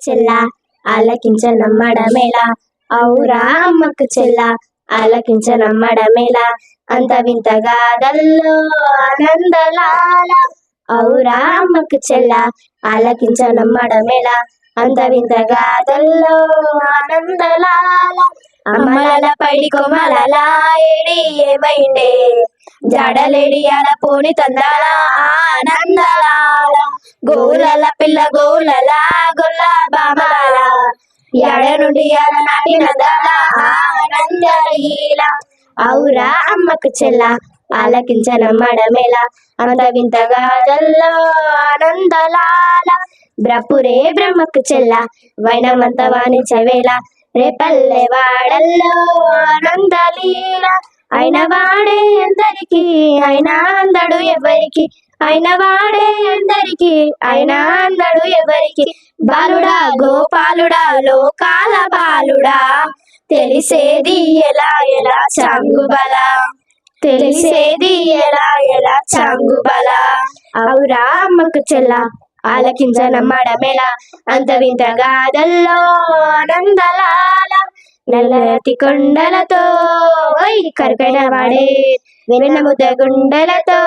చెల్ల ఆలకించ నమ్మడమేలా ఔరా అమ్మకు చెల్ల ఆలకించ నమ్మడమేలా అంత వింతగా దల్లో ఆనందలాల. ఔరా అమ్మకు చెల్ల ఆలకించ నమ్మడమేలా అంత వింతగా దల్లో ఆనందలాల. అమ్మల పడి కొమలల ఏమైండే? జడలేడి అల పోని తందాల ఆనందలాల. గోలల పిల్ల గోలలా ఎడ నాటిన దళ ఆనందలీల అమ్మకు చెల్ల ఆలకించనమ్మడమేలా అంత వింతగా ఆనందలాల బ్రపురే బ్రహ్మకు చెల్ల వైనమంత వాణించవేళ రేపల్లె వాడల్లో ఆనందలీల అయిన వాడే అందరికి అయినా అందడు ఎవరికి? అయిన వాడే అందరికి అయినా అందడు ఎవరికి? బాలుడా గోపాలుడా లోకాల బాలుడా తెలిసేది ఎలా ఎలా చాంగుబల? తెలిసేది ఎలా ఎలా చాంగుబల? అవురా అమ్మకు చెల్ల ఆలకించనమ్మడమేలా అంత వింత దల్లో ఆనందలాల. నల్లటి కొండలతో ఓయ్ కరుకైన వాడే వెన్న ముద్ద గుండెలతో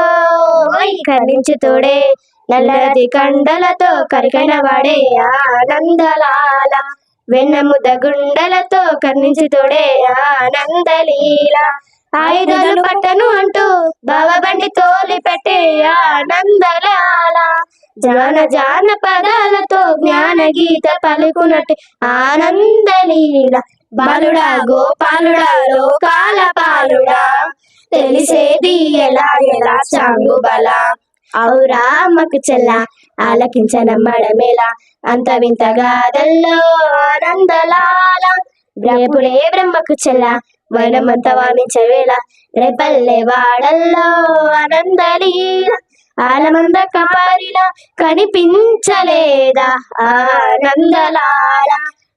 ఓయ్ కరుణించు తోడే. నల్లటి కండలతో కరికైన వాడే ఆనందలాల వెన్నముద గుండలతో కర్ణించి తోడే ఆనందలీల. ఆయుధాలు పట్టను అంటూ బావబండి తోలి పెట్టే ఆనందలాల. జాన జాన పదాలతో జ్ఞాన గీత పలుకునట్టు ఆనందలీల. బాలుడా గోపాలుడా లోకాల బాలుడా తెలిసేది ఎలా ఎలా చాంగు బలా అవురా అమ్మకు చెల్ల ఆలకించనమ్మడమేలా అంత వింతగా దల్లో ఆనందలాల. రేపుడే బ్రహ్మకు చెల్ల వైనమంత వామించవేళ రేపల్లె వాడల్లో ఆనందలీల ఆలమంద కమారిన కనిపించలేదా ఆనందలాల.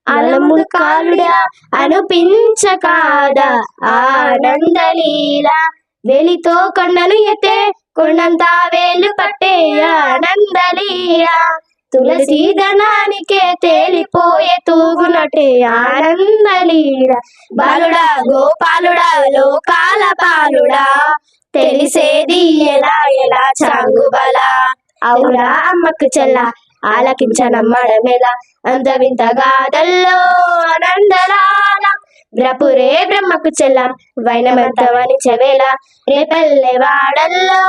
అలముడు కాలుడా అనిపించకాదా ఆనందలీల. వెలితో కొండను ఎతే కొండంతా వేలు పట్టే ఆనందలీల తులసి దనానికే తేలిపోయే తూగునటే ఆనందలీల బాలుడా గోపాలుడా లోకాల పాలుడా తెలిసేది ఎలా ఎలా చాంగుబల అవురా అమ్మకు చెల్ల ఆలకించనమ్మడమెలా అంత వింత గాథల్లో ఆనందలా. బ్రపురే బ్రహ్మకు చెల్ల. వైనమంతవని చెవేల రేపల్లె వాడల్లో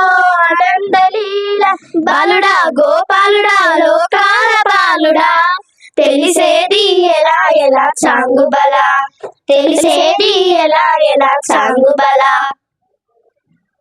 ఆనందలీల. బాలుడా గోపాలుడా లోకాల బాలుడా. తెలిసేది ఎలా ఎలా చాంగుబల. తెలిసేది ఎలా ఎలా చాంగుబల.